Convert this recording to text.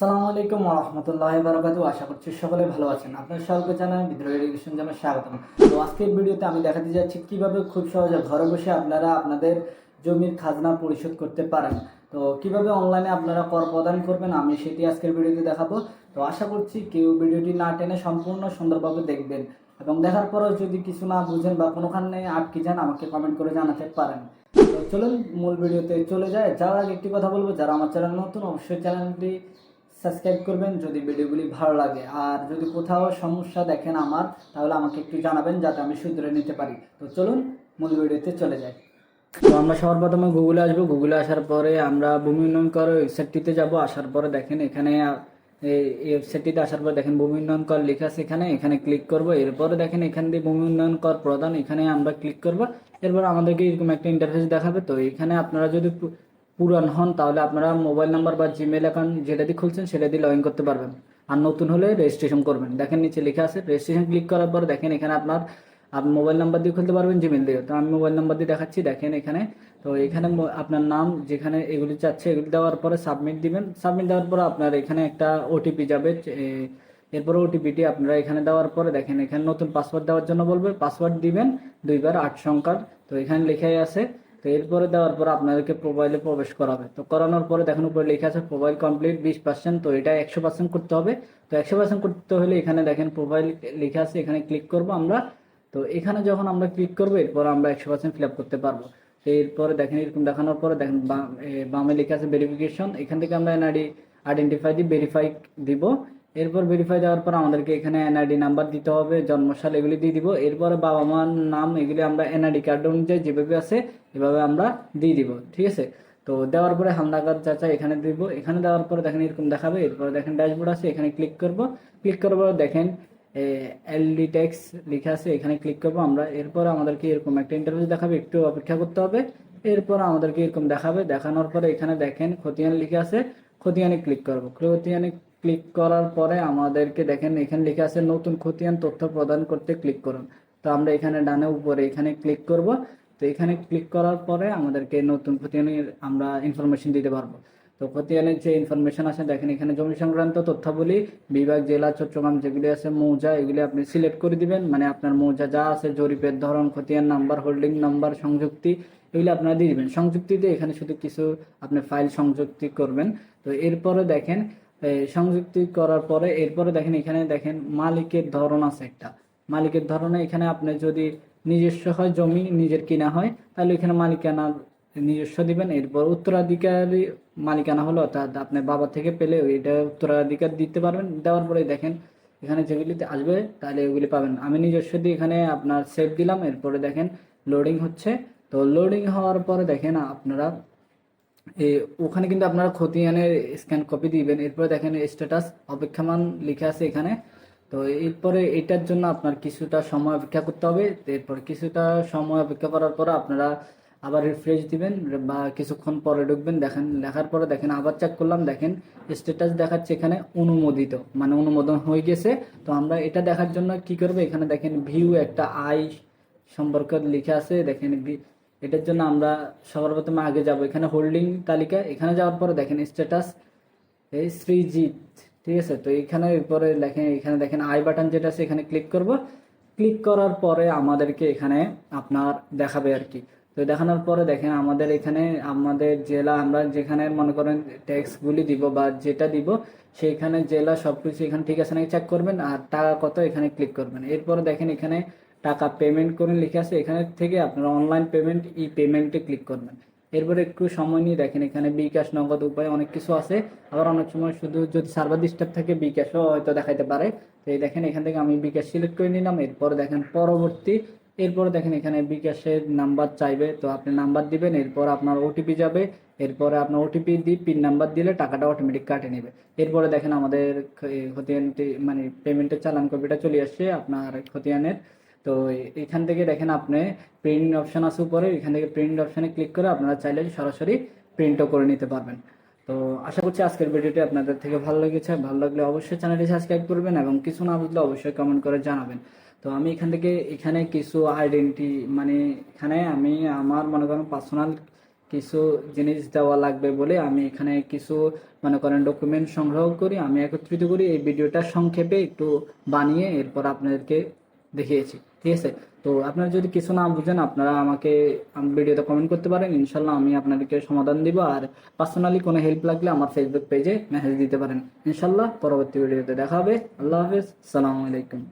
সালামু আলাইকুম রহমতুল্লাহ বারকাতু আশা করছি সকলে ভালো আছেন। আপনার সকলকে জানাই বিদ্রোহ এডুকেশন জানাই স্বাগতম। তো আজকের ভিডিওতে আমি দেখাতে যাচ্ছি কীভাবে খুব সহজে ঘরে বসে আপনারা আপনাদের জমির খাজনা পরিশোধ করতে পারেন। তো কীভাবে অনলাইনে আপনারা কর প্রদান করবেন আমি সেটি আজকের ভিডিওতে দেখাবো। তো আশা করছি কেউ ভিডিওটি না টেনে সম্পূর্ণ সুন্দরভাবে দেখবেন এবং দেখার পরেও যদি কিছু না বুঝেন বা কোনোখানে আটকে যান, আমাকে কমেন্ট করে জানাতে পারেন। তো চলুন মূল ভিডিওতে চলে যায়। যাওয়ার আগে একটি কথা বলব, যারা আমার চ্যানেল নতুন, অবশ্যই চ্যানেলটি সাবস্ক্রাইব করবেন যদি ভিডিওগুলি ভালো লাগে। আর যদি কোথাও সমস্যা দেখেন আমার, তাহলে আমাকে একটু জানাবেন যাতে আমি শুধরে নিতে পারি। তো চলুন মূল ভিডিওতে চলে যাই। তো আমরা সবার প্রথমে গুগলে আসব। গুগলে আসার পরে আমরা ভূমি উন্নয়ন কর ওয়েবসাইটটিতে যাব। আসার পরে দেখেন এখানে এই ওয়েবসাইটটিতে আসার পর দেখেন ভূমি উন্নয়ন কর লেখা আছে এখানে। এখানে ক্লিক করব। এরপরে দেখেন এখান দিয়ে ভূমি উন্নয়ন কর প্রদান এখানে আমরা ক্লিক করব। এরপর আমাদেরকে এরকম একটা ইন্টারফেস দেখাবে। তো এখানে আপনারা যদি পুরান হন, তাহলে আপনারা মোবাইল নাম্বার বা জিমেল অ্যাকাউন্ট যেটা দিয়ে খুলছেন সেটা দিয়ে লগ ইন করতে পারবেন। আর নতুন হলে রেজিস্ট্রেশন করবেন। দেখেন নিচে লেখা আছে রেজিস্ট্রেশন ক্লিক করার পর দেখেন এখানে আপনার আপনি মোবাইল নাম্বার দিয়ে খুলতে পারবেন জিমেল দিয়ে। তো আমি মোবাইল নাম্বার দিয়ে দেখাচ্ছি, দেখেন এখানে। তো এখানে আপনার নাম যেখানে এগুলি চাচ্ছে, এগুলি দেওয়ার পরে সাবমিট দিবেন। সাবমিট দেওয়ার পর আপনার এখানে একটা ওটিপি যাবে এরপরে ওটিপিটি আপনারা এখানে দেওয়ার পরে দেখেন এখানে নতুন পাসওয়ার্ড দেওয়ার জন্য বলবে। পাসওয়ার্ড দিবেন, দুইবার আট সংখ্যার। তো এখানে লেখাই আছে তো এরপরে দেওয়ার পর আপনাদেরকে প্রোফাইলে প্রবেশ করাবে। তো করানোর পরে দেখেন উপরে লেখা আছে প্রোফাইল কমপ্লিট বিশ পার্সেন্ট তো এটা একশো পার্সেন্ট করতে হবে। তো একশো পার্সেন্ট করতে হলে এখানে দেখেন প্রোফাইল লেখা আছে, এখানে ক্লিক করব আমরা। তো এখানে যখন আমরা ক্লিক করব, এরপর আমরা একশো পার্সেন্ট ফিল আপ করতে পারব। তো এরপরে দেখেন এরকম দেখানোর পরে দেখেন বাম- লেখা আছে ভেরিফিকেশন এখান থেকে আমরা এনআইডি আইডেন্টিফাই দিয়ে ভেরিফাই দিব। এরপর ভেরিফাই দেওয়ার পর আমাদেরকে এখানে এনআইডি নাম্বার দিতে হবে, জন্মসাল এগুলি দিয়ে দিব। এরপরে বাবা মার নাম, এগুলি আমরা এনআইডি কার্ড অনুযায়ী যেভাবে আছে এভাবে আমরা দিয়ে দিব, ঠিক আছে? তো দেওয়ার পরে হালনাগাদ চাচা এখানে দিব। এখানে দেওয়ার পরে দেখেন এরকম দেখাবে, এরপরে দেখেন ড্যাশবোর্ড আছে, এখানে ক্লিক করব। ক্লিক করার পরে দেখেন এলডি ট্যাক্স লেখা আছে, এখানে ক্লিক করব আমরা। এরপর আমাদেরকে এরকম একটা ইন্টারভিউ দেখাবে, একটু অপেক্ষা করতে হবে। এরপর আমাদেরকে এরকম দেখাবে, দেখানোর পরে এখানে দেখেন খতিয়ান লিখে আছে, খতিয়ানে ক্লিক করব। খতিয়ানে ক্লিক করার পরে আমাদেরকে দেখেন, এখানে লিখে আছে নতুন খতিয়ান তথ্য প্রদান করতে ক্লিক করুন। তো আমরা এখানে ডানে উপরে এখানে ক্লিক করব। তো এখানে ক্লিক করার পরে আমাদেরকে নতুন খতিয়ানের আমরা ইনফরমেশন দিতে পারব। তো খতিয়ানের যে ইনফরমেশন আছে, দেখেন এখানে জমি সংক্রান্ত তথ্যাবলী, বিভাগ, জেলা, চট্টগ্রাম যেগুলি আছে, মৌজা, এগুলি আপনি সিলেক্ট করে দিবেন। মানে আপনার মৌজা যা আছে, জরিপের ধরন, খতিয়ান নাম্বার হোল্ডিং নাম্বার সংযুক্তি, এগুলি আপনারা দিয়ে দিবেন। সংযুক্তিতে এখানে শুধু কিছু আপনি ফাইল সংযুক্তি করবেন। তো এরপরে দেখেন সংযুক্তি করার পরে এরপরে দেখেন, এখানে দেখেন মালিকের ধরন আছে একটা। মালিকের ধরনে এখানে আপনি যদি নিজস্ব হয়, জমি নিজের কিনা হয়, তাহলে এখানে মালিকানা নিজস্ব দিবেন। এরপর উত্তরাধিকারী মালিকানা হলো অর্থাৎ আপনার বাবা থেকে পেলে ওইটা উত্তরাধিকার দিতে পারবেন। দেওয়ার পরে দেখেন, এখানে যেগুলিতে আসবে, তাহলে ওগুলি পাবেন। আমি নিজস্ব দিয়ে এখানে আপনার সেভ দিলাম। এরপরে দেখেন লোডিং হচ্ছে। তো লোডিং হওয়ার পরে দেখেন, আপনারা ওখানে কিন্তু আপনারা খতিয়ানের স্ক্যান কপি দিবেন। এরপরে দেখেন স্ট্যাটাস অপেক্ষামান লিখে আছে এখানে। তো এরপরে এটার জন্য আপনার কিছুটা সময় অপেক্ষা করতে হবে। এরপর কিছুটা সময় অপেক্ষা করার পর আপনারা আবার রিফ্রেশ দিবেন বা কিছুক্ষণ পরে ঢুকবেন। দেখেন, লেখার পরে দেখেন, আবার চেক করলাম। দেখেন স্ট্যাটাস দেখাচ্ছে এখানে অনুমোদিত মানে অনুমোদন হয়ে গেছে। তো আমরা এটা দেখার জন্য কি করব? এখানে দেখেন ভিউ একটা আই সম্পর্কে লিখে আছে। দেখেন এটার জন্য আমরা সবার প্রথমে আগে যাব। এখানে হোল্ডিং তালিকা, এখানে যাওয়ার পরে দেখেন স্ট্যাটাস এই শ্রীজিৎ ঠিক আছে? তো এখানে এরপরে দেখেন, এখানে দেখেন আই বাটন যেটা আছে, এখানে ক্লিক করব। ক্লিক করার পরে আমাদেরকে এখানে আপনার দেখাবে আর কি। তো দেখানোর পরে দেখেন আমাদের এখানে, আমাদের জেলা আমরা যেখানে মনে করেন ট্যাক্সগুলি দিব বা যেটা দিব, সেইখানে জেলা সব কিছু এখানে ঠিক আছে নাকি চেক করবেন? আর টাকা কত এখানে ক্লিক করবেন। এরপরে দেখেন এখানে টাকা পেমেন্ট করে লিখে আছে এখানে থেকে আপনারা অনলাইন পেমেন্ট ই পেমেন্টে ক্লিক করবেন। এরপরে একটু সময় নিয়ে দেখেন, এখানে বিকাশ, নগদ, উপায় অনেক কিছু আছে। আবার অনেক সময় শুধু যদি সার্ভার ডিস্টার্ব থাকে, বিকাশও হয়তো দেখাইতে পারে। তো এই দেখেন, এখান থেকে আমি বিকাশ সিলেক্ট করে নিলাম। এরপরে দেখেন পরবর্তী, এরপরে দেখেন এখানে বিকাশের নাম্বার চাইবে, তো আপনি নাম্বার দিবেন, এরপর আপনার ওটিপি যাবে। এরপরে আপনার ওটিপি দিয়ে পিন নাম্বার দিলে টাকাটা অটোমেটিক কাটে নেবে। এরপরে দেখেন আমাদের খতিয়ানটি মানে পেমেন্টের চালান কপিটা চলে আসছে আপনার খতিয়ানের। তো এখান থেকে দেখেন আপনি প্রিন্ট অপশন আছে উপরে, এখান থেকে প্রিন্ট অপশনে ক্লিক করে আপনারা চাইলে সরাসরি প্রিন্টও করে নিতে পারবেন। তো আশা করছি আজকের ভিডিওটি আপনাদের থেকে ভালো লেগেছে। ভালো লাগলে অবশ্যই চ্যানেলটি সাবস্ক্রাইব করবেন এবং কিছু না বুঝলে অবশ্যই কমেন্ট করে জানাবেন। তো আমি এখান থেকে এখানে কিছু আইডেন্টি মানে এখানে আমি আমার মনে করেন পার্সোনাল কিছু জিনিস দেওয়া লাগবে বলে আমি এখানে কিছু মনে করেন ডকুমেন্ট সংগ্রহ করি। আমি একত্রিত করি এই ভিডিওটা সংক্ষেপে একটু বানিয়ে এরপর আপনাদেরকে দেখিয়েছি, ঠিক আছে? তো আপনারা যদি কিছু না বুঝেন, আপনারা আমাকে আম- ভিডিওতে কমেন্ট করতে পারেন ইনশাল্লাহ আমি আপনাদেরকে সমাধান দিব, আর পার্সোনালি কোনো হেল্প লাগলে আমার ফেসবুক পেজে মেসেজ দিতে পারেন। ইনশাল্লাহ পরবর্তী ভিডিওতে দেখা হবে। আল্লাহ হাফেজ সালামু আলাইকুম।